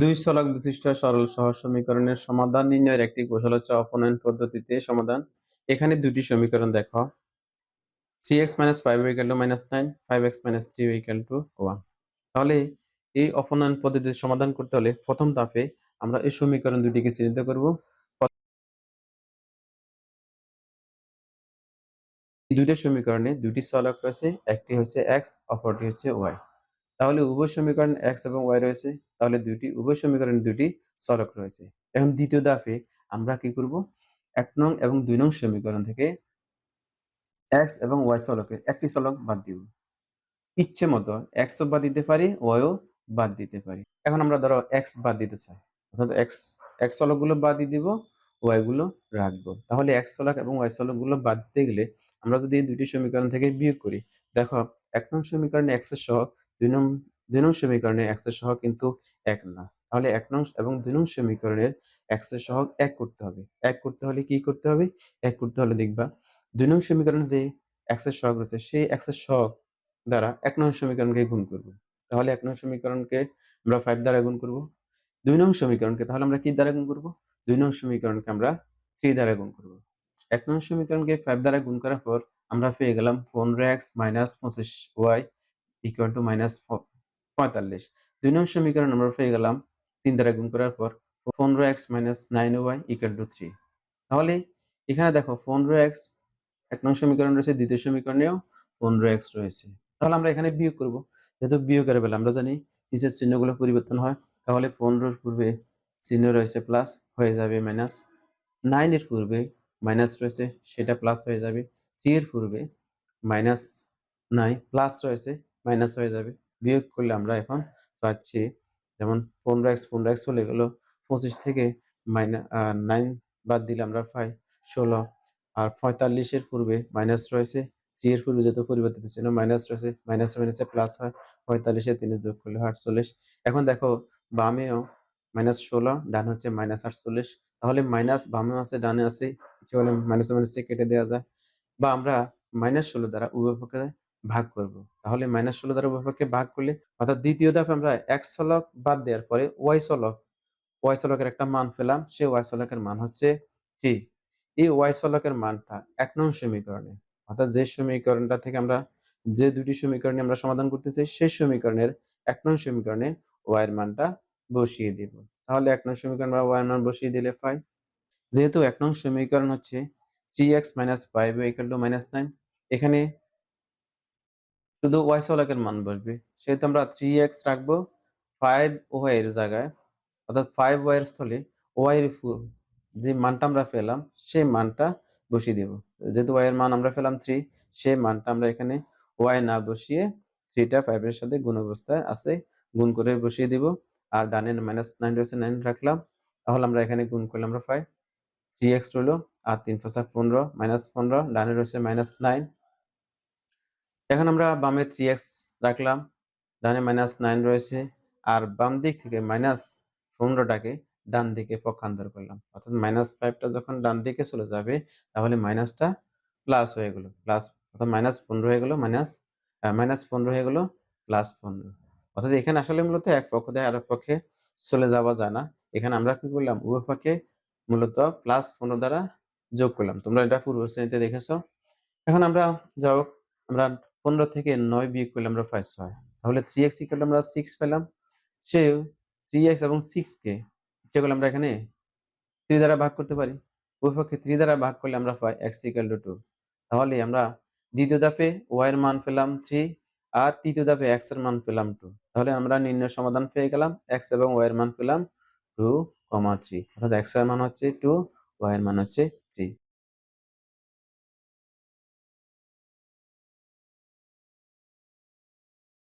দুই চলক বিশিষ্ট সরল সহজ সমীকরণের সমাধান নির্ণয়ের একটি কৌশল হচ্ছে অপনয়ন পদ্ধতিতে সমাধান। এখানে দুটি সমীকরণ দেখো। Three x minus five equal to minus nine five x minus three equal to one তাহলে এই অপনয়ন পদ্ধতিতে সমাধান করতে হলে প্রথম ধাপে আমরা এই সমীকরণ দুটিকে চিহ্নিত করব। দুইটা সমীকরণে দুটি চলক রয়েছে, একটি হচ্ছে এক্স অপরটি হচ্ছে ওয়াই তাহলে উভয় সমীকরণ এক্স এবং ওয়াই রয়েছে। তাহলে দুটি উভয় সমীকরণে দুটি চলক রয়েছে। এখন দ্বিতীয় ধাপে আমরা কি করব? এক নং এবং দুই নং সমীকরণ থেকে এক্স এবং ওয়াই চলকের একটি চলক বাদ দিব। ইচ্ছে মতো এক্সও বাদ দিতে পারি ওয়াইও বাদ দিতে পারি। এখন আমরা ধরো এক্স বাদ দিতে চাই। অর্থাৎ এক্স এক্স চলকগুলো বাদ দিয়ে দিব ওয়াই গুলো রাখব। তাহলে এক্স চলক এবং ওয়াই চলকগুলো বাদ দিতে গেলে আমরা যদি এই দুটি সমীকরণ থেকে বিয়োগ করি, দেখো এক নং সমীকরণে এক্সের সহগ, দুই নং দুই নং সমীকরণে এক্সের সহগ কিন্তু এক না। তাহলে এক নং এবং দুই নং সমীকরণের এক্সের সহগ এক করতে হবে। এক করতে হলে কি করতে হবে? এক করতে হলে দেখবা দুই নং সমীকরণে যে এক্সের সহগ রয়েছে, সেই এক্সের সহগ দ্বারা এক নং সমীকরণকে গুণ করব। তাহলে এক নং সমীকরণকে আমরা ফাইভ দ্বারা গুণ করব। দুই নং সমীকরণকে তাহলে আমরা কি দ্বারা গুণ করব? দুই নং সমীকরণকে আমরা থ্রি দ্বারা গুণ করব। এক নং সমীকরণকে ফাইভ দ্বারা গুণ করার পর আমরা পেয়ে গেলাম পনেরো এক্স মাইনাস পঁচিশ ওয়াই ইকুয়াল টু মাইনাস পঁয়তাল্লিশ। দুই নং সমীকরণ আমরা পেয়ে গেলাম তিন দ্বারা গুণ করার পর পনেরো x minus nine y equal to three তাহলে এখানে দেখো পনেরো এক্স, এক নং সমীকরণ রয়েছে, দ্বিতীয় সমীকরণেও পনেরো এক্স রয়েছে। তাহলে আমরা এখানে বিয়োগ করব। যেহেতু বিয়োগের বেলা, আমরা জানি নিচের চিহ্নগুলো পরিবর্তন হয়। তাহলে পনেরোর পূর্বে চিহ্ন রয়েছে প্লাস হয়ে যাবে মাইনাস নাইনের পূর্বে মাইনাস রয়েছে, সেটা প্লাস হয়ে যাবে। থ্রি এর পূর্বে মাইনাস নাই প্লাস রয়েছে মাইনাস হয়ে যাবে। বিয়োগ করলে আমরা এখন পাচ্ছি, যেমন পনেরো এক্স পনেরো এক্স চলে গেল পঁচিশ থেকে মাইনাস নাইন বাদ দিলে আমরা পাই ষোলো। আর পঁয়তাল্লিশের পূর্বে মাইনাস রয়েছে, থ্রি এর পূর্বে যত পরিবর্তিত ছিল, মাইনাস রয়েছে, মাইনাস মাইনাসে প্লাস হয়, পঁয়তাল্লিশে তিনে যোগ করলে আটচল্লিশ। এখন দেখো বামেও মাইনাস ষোলো, ডান হচ্ছে মাইনাস আটচল্লিশ। তাহলে মাইনাস বামে আছে, ডানে আছে, কিছু হলে মাইনাস মাইনাসে কেটে দেওয়া যায়। বা আমরা মাইনাস ষোলো দ্বারা উভয় পক্ষে ভাগ করব। তাহলে মাইনাস ষোলো দ্বারা উভয় ভাগ করলে, অর্থাৎ দ্বিতীয় ধাপে আমরা এক্স চলক বাদ দেওয়ার পরে ওয়াই চলক ওয়াই চলকের একটা মান পেলাম, সেই ওয়াই চলকের মান হচ্ছে থ্রি এই ওয়াই চলকের মানটা এক নং সমীকরণে, অর্থাৎ যে সমীকরণটা থেকে আমরা, যে দুটি সমীকরণে আমরা সমাধান করতে চাই, সেই সমীকরণের এক নং সমীকরণে ওয়াই এর মানটা বসিয়ে দিব। তাহলে এক নং সমীকরণ আমরা ওয়াই এর মান বসিয়ে দিলে পাই যেহেতু এক নং সমীকরণ হচ্ছে three x minus five equal to minus nine এখানে শুধু ওয়াই চলকের মান বসবে। সেহেতু আমরা থ্রি এক্স রাখব। ফাইভ ওয়াই এর জায়গায়। অর্থাৎ ফাইভ ওয়াই এর স্থলে ওয়াই এর যে মানটা আমরা পেলাম, সেই মানটা বসিয়ে দেব। যেহেতু ওয়াই এর মান আমরা পেলাম থ্রি সেই মানটা আমরা এখানে ওয়াই না বসিয়ে থ্রিটা ফাইভের সাথে গুণ অবস্থায় আছে, গুণ করে বসিয়ে দিব। আর ডানে মাইনাস নাইন রয়েছে নাইন রাখলাম। তাহলে আমরা এখানে গুণ করলে আমরা পাই থ্রি এক্স রইল, আর তিন পাঁচা পনেরো মাইনাস পনেরো, ডানে রয়েছে মাইনাস নাইন এখন আমরা বামে থ্রি এক্স রাখলাম। ডানে মাইনাস নাইন রয়েছে। আর বাম দিক থেকে মাইনাস পনেরোটাকে ডান দিকে পক্ষান্তর করলাম। অর্থাৎ মাইনাস ফাইভটা যখন ডান দিকে চলে যাবে, তাহলে মাইনাসটা প্লাস হয়ে গেল। প্লাস অর্থাৎ মাইনাস পনেরো হয়ে গেল মাইনাস মাইনাস পনেরো হয়ে গেল প্লাস পনেরো। অর্থাৎ এখানে আসলে মূলত এক পক্ষ দিয়ে আরেক পক্ষে চলে যাওয়া যায় না। এখানে আমরা কি করলাম? উভয় পক্ষে মূলত প্লাস পনেরো দ্বারা যোগ করলাম। তোমরা এটা পূর্ব শ্রেণীতে দেখেছ। এখন আমরা যাও আমরা পনেরো থেকে নয় বিয়োগ করলে আমরা ফাইভ ছয়। তাহলে থ্রি এক্স ইকুয়াল আমরা সিক্স পেলাম। সে থ্রি এক্স এবং সিক্স কে ইচ্ছা করলে আমরা এখানে থ্রি দ্বারা ভাগ করতে পারি। উভয় পক্ষে থ্রি দ্বারা ভাগ করলে আমরা পাই এক্স ইকুয়াল টু তাহলে আমরা দ্বিতীয় ধাপে ওয়াই এর মান পেলাম থ্রি আর তৃতীয় ধাপে এক্সের মান পেলাম টু তাহলে আমরা নির্ণয় সমাধান পেয়ে গেলাম। এক্স এবং ওয়াই এর মান পেলাম টু কমা থ্রি অর্থাৎ এক্সের মান হচ্ছে টু ওয়াই এর মান হচ্ছে থ্রি